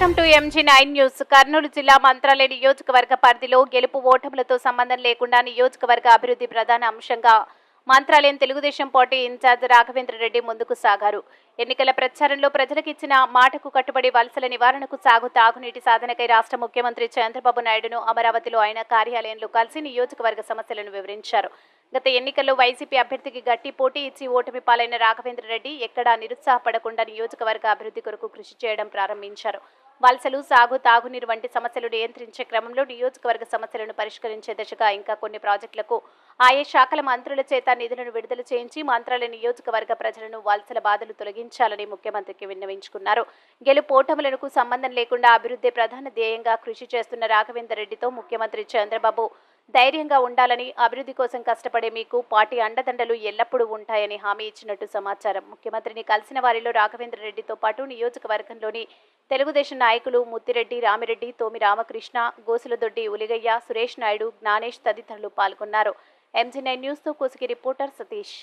MG nine news Kurnool జిల్లా మంత్రాలయ నియోజకవర్గ పరిధిలో గెలుపు ఓటములతో సంబంధం లేకుండా నియోజకవర్గ అభివృద్ధి ప్రధాన అంశంగా మంత్రాలయం తెలుగుదేశం పార్టీ ఇన్ఛార్జ్ రాఘవేంద్ర రెడ్డి ముందుకు సాగారు. ఎన్నికల ప్రచారంలో ప్రజలకు ఇచ్చిన మాటకు కట్టుబడి వలసల నివారణకు సాగు తాగునీటి సాధనకై రాష్ట్ర ముఖ్యమంత్రి చంద్రబాబు నాయుడును అమరావతిలో ఆయన కార్యాలయంలో కలిసి నియోజకవర్గ సమస్యలను వివరించారు. గత ఎన్నికల్లో వైసీపీ అభ్యర్థికి గట్టి పోటీ ఇచ్చి ఓటమి పాలైన రాఘవేంద్ర రెడ్డి ఎక్కడా నిరుత్సాహపడకుండా నియోజకవర్గ అభివృద్ధి కొరకు కృషి చేయడం ప్రారంభించారు. వలసలు సాగు తాగునీరు వంటి సమస్యలు నియంత్రించే క్రమంలో నియోజకవర్గ సమస్యలను పరిష్కరించే దిశగా ఇంకా కొన్ని ప్రాజెక్టులకు ఆయా శాఖల మంత్రుల చేత నిధులను విడుదల చేయించి మంత్రాలయ నియోజకవర్గ ప్రజలను వలసల బాధలు తొలగించాలని ముఖ్యమంత్రికి విన్నవించుకున్నారు. గెలుపోటములకు సంబంధం లేకుండా అభివృద్ధి ప్రధాన ధ్యేయంగా కృషి చేస్తున్న రాఘవేందర్ రెడ్డితో ముఖ్యమంత్రి చంద్రబాబు ధైర్యంగా ఉండాలని అభివృద్ధి కోసం కష్టపడే మీకు పార్టీ అండదండలు ఎల్లప్పుడూ ఉంటాయని హామీ ఇచ్చినట్టు సమాచారం. ముఖ్యమంత్రిని కలిసిన వారిలో రాఘవేంద్ర రెడ్డితో పాటు నియోజకవర్గంలోని తెలుగుదేశం నాయకులు ముత్తిరెడ్డి రామిరెడ్డి తోమి రామకృష్ణ గోసులదొడ్డి ఉలిగయ్య సురేష్ నాయుడు జ్ఞానేష్ తదితరులు పాల్గొన్నారు. ఎంజీ నైన్ న్యూస్తో కోసికి రిపోర్టర్ సతీష్.